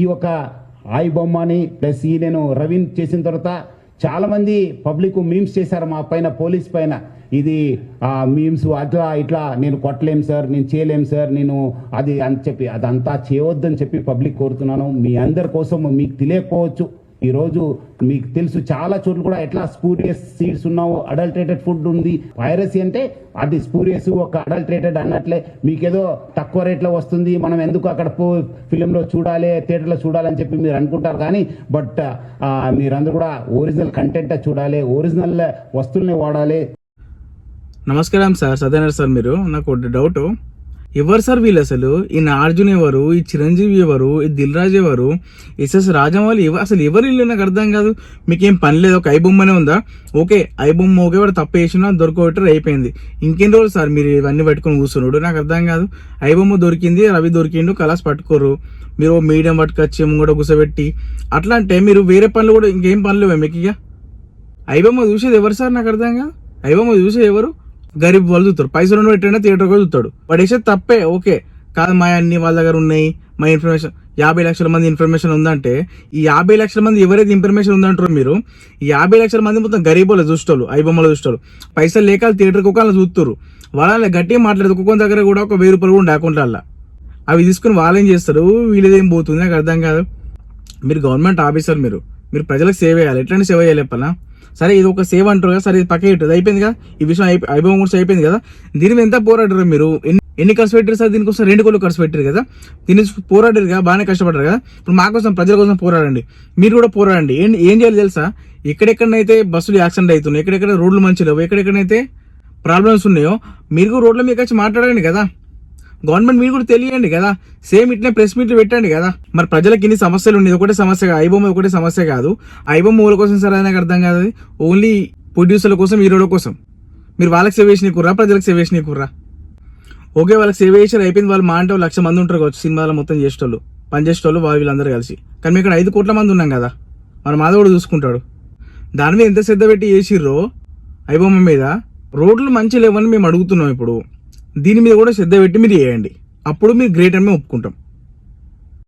ఈ ఒక ఆయి బొమ్మని ప్లస్ ఈ నేను రవీన్ చేసిన తర్వాత చాలా మంది పబ్లిక్ మీమ్స్ చేశారు మా పైన పోలీస్ పైన. ఇది ఆ మీమ్స్ అట్లా ఇట్లా నేను కొట్టలేం సార్ నేను చేయలేం సార్ నేను అది అని చెప్పి అదంతా చేయవద్దని చెప్పి పబ్లిక్ కోరుతున్నాను. మీ అందరి కోసం మీకు తెలియకపోవచ్చు. ఈరోజు మీకు తెలుసు చాలా చోట్ల కూడా ఎట్లా స్పూరియస్ సీడ్స్ ఉన్నావు అడల్ట్రేటెడ్ ఫుడ్ ఉంది. వైరసీ అంటే అది స్పూరియస్ ఒక అడల్ట్రేటెడ్ అన్నట్లే. మీకేదో తక్కువ రేట్లో వస్తుంది మనం ఎందుకు అక్కడ పో ఫిలింలో చూడాలి థియేటర్లో చూడాలని చెప్పి మీరు అనుకుంటారు కానీ బట్ మీరందరూ కూడా ఒరిజినల్ కంటెంట్ చూడాలి ఒరిజినల్ వస్తువుల్ని వాడాలి. నమస్కారం సార్ సత్యనారాయణ సార్ మీరు. నాకు డౌట్ ఎవరు సార్ వీళ్ళు అసలు? ఈ నార్జున్ ఎవరు? ఈ చిరంజీవి ఎవరు? ఈ దిల్ రాజు ఎవరు? ఎస్ఎస్ రాజమౌళి ఎవరు అసలు ఎవరు వీళ్ళు నాకు అర్థం కాదు. మీకేం పని లేదు ఒక ఐబొమ్మనే ఉందా? ఓకే ఐబొమ్మ ఓకే వాడు తప్పు వేసినా దొరకబెట్టరు అయిపోయింది. ఇంకెన్ని రోజులు సార్ మీరు ఇవన్నీ పట్టుకొని కూర్చున్నాడు? నాకు అర్థం కాదు. ఐబొమ్మ దొరికింది రవి దొరికిండు కలాస్ పట్టుకోరు. మీరు మీడియం పట్టుకొచ్చి ముంగడ కూర్చోబెట్టి. అట్లా అంటే మీరు వేరే పనులు కూడా ఇంకేం పనులు మీకు ఇక? ఐబొమ్మ చూసేది ఎవరు సార్ నాకు అర్థం కాదు? ఐబొమ్మ చూసేది ఎవరు? గరీబ్ వాళ్ళు చూస్తారు. పైసలు ఉన్న ఎట్టైనా థియేటర్ కూడా చూస్తాడు. వాడు వేసే తప్పే ఓకే. కాదు మా అన్ని వాళ్ళ దగ్గర ఉన్నాయి మా ఇన్ఫర్మేషన్ యాభై లక్షల మంది ఇన్ఫర్మేషన్ ఉందంటే ఈ యాభై లక్షల మంది ఎవరైతే ఇన్ఫర్మేషన్ ఉందంటారో మీరు ఈ యాభై లక్షల మంది మొత్తం గరీబుల చూస్తారు ఐబొమ్మలు చూస్తారు పైసలు లేక థియేటర్కి ఒక చూస్తారు. వాళ్ళ గట్టిగా మాట్లాడదు ఒక్కొక్క దగ్గర కూడా ఒక వెయ్యి రూపాయలు కూడా ఉండే అవి తీసుకుని వాళ్ళేం చేస్తారు? వీళ్ళదేం పోతుంది? నాకు అర్థం కాదు. మీరు గవర్నమెంట్ ఆఫీసర్ మీరు. మీరు ప్రజలకు సేవ చేయాలి. ఎట్లాంటి సేవ చేయాలి చెప్పాలా? సరే ఇది ఒక సేవ అంటారు కదా సరే ఇది పక్క ఇటు అయిపోయింది కదా? ఈ విషయం అయిపో అయిపోయి కూడా అయిపోయింది కదా? దీని మీద ఎంత పోరాడారు మీరు? ఎన్ని ఖర్చు పెట్టారు సార్? దీనికోసం రెండు కోళ్ళు ఖర్చు పెట్టారు కదా? దీని పోరాడారు కదా బాగానే కష్టపడ్డారు కదా? ఇప్పుడు మా కోసం ప్రజల కోసం పోరాడండి. మీరు కూడా పోరాడండి. ఏం ఏం చేయాలి తెలుసా? ఎక్కడెక్కడనైతే బస్సులు యాక్సిడెంట్ అవుతున్నాయి ఎక్కడెక్కడ రోడ్లు మంచి లేవు ఎక్కడెక్కడైతే ప్రాబ్లమ్స్ ఉన్నాయో మీరు కూడా రోడ్ల మీద వచ్చి మాట్లాడండి కదా? గవర్నమెంట్ మీరు కూడా తెలియండి కదా. సేమ్ ఇట్నే ప్రెస్ మీట్లు పెట్టండి కదా. మరి ప్రజలకు ఇన్ని సమస్యలు ఉండేది ఇది ఒకటే సమస్య కాదు. ఐబొమ్మ ఒకటే సమస్య కాదు. ఐబొమ్మ ఊళ్ళ కోసం సరే నాకు అర్థం కాదు. ఓన్లీ ప్రొడ్యూసర్ల కోసం హీరోల కోసం. మీరు వాళ్ళకి సేవ్ చేసిన కుర్రా ప్రజలకు సేవ్ చేసిన కుర్రా? ఓకే వాళ్ళకి సేవ్ చేసారు అయిపోయింది. వాళ్ళు మా అంటే లక్ష మంది ఉంటారు కావచ్చు. సినిమాలో మొత్తం చేసేటోళ్ళు పనిచేసేటోళ్ళు వాళ్ళు వీళ్ళందరూ కలిసి. కానీ మేము ఇక్కడ ఐదు కోట్ల మంది ఉన్నాం కదా. మన మాధవుడు చూసుకుంటాడు. దాని మీద ఎంత శ్రద్ధ పెట్టి చేసిర్రో? ఐబొమ్మ మీద. రోడ్లు మంచి లేవని మేము అడుగుతున్నాం ఇప్పుడు. దీని మీద కూడా శ్రద్ధ పెట్టి మీరు చేయండి. అప్పుడు మీరు గ్రేట్ అని మేము ఒప్పుకుంటాం.